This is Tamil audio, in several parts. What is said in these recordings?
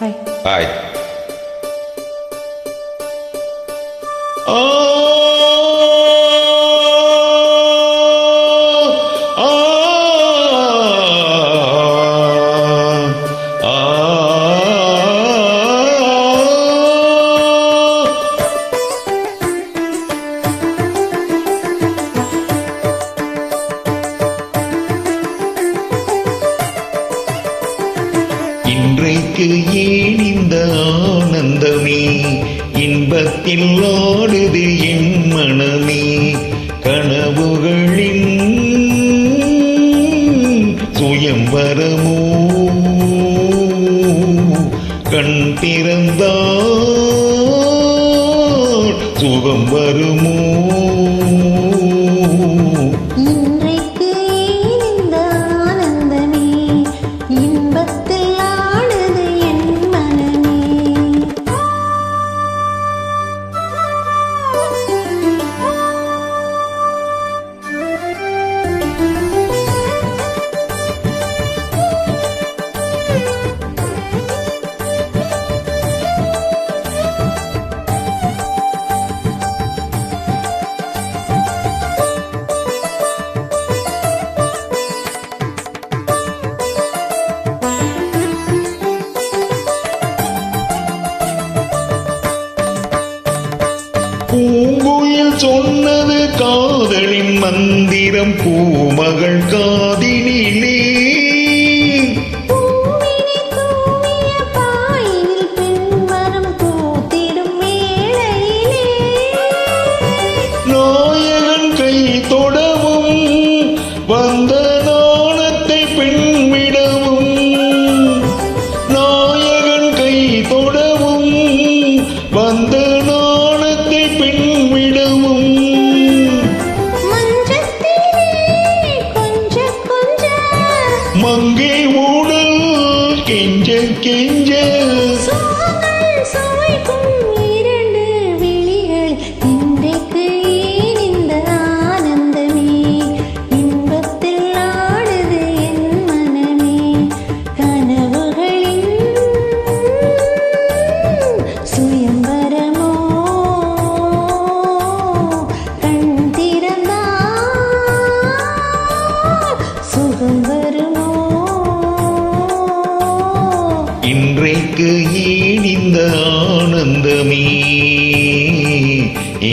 Hi. இன்றைக்கு ஏன் இந்த ஆனந்தமே இன்பத்தில் ஓடுது என் மனமே. கனவுகளின் சுயம் வரமோ கண் திறந்தார் சுகம் வருமோ? பூங்குயில் சொன்னது காதலின் மந்திரம் பூமகள் காதினிலே. இன்றைக்கு ஏன் இந்த ஆனந்தமே. ஏ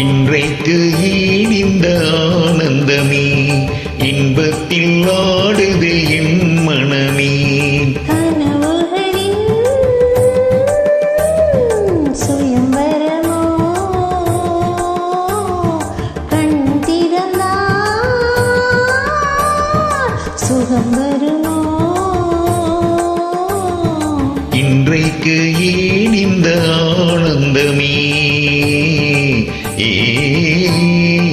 இன்றைக்கு ஈனிந்த ஆனந்தமே இன்பத்தில் ஆடுது என் மனமே. இன்றைக்கு ஏன் இந்த ஆனந்தமே. ஏ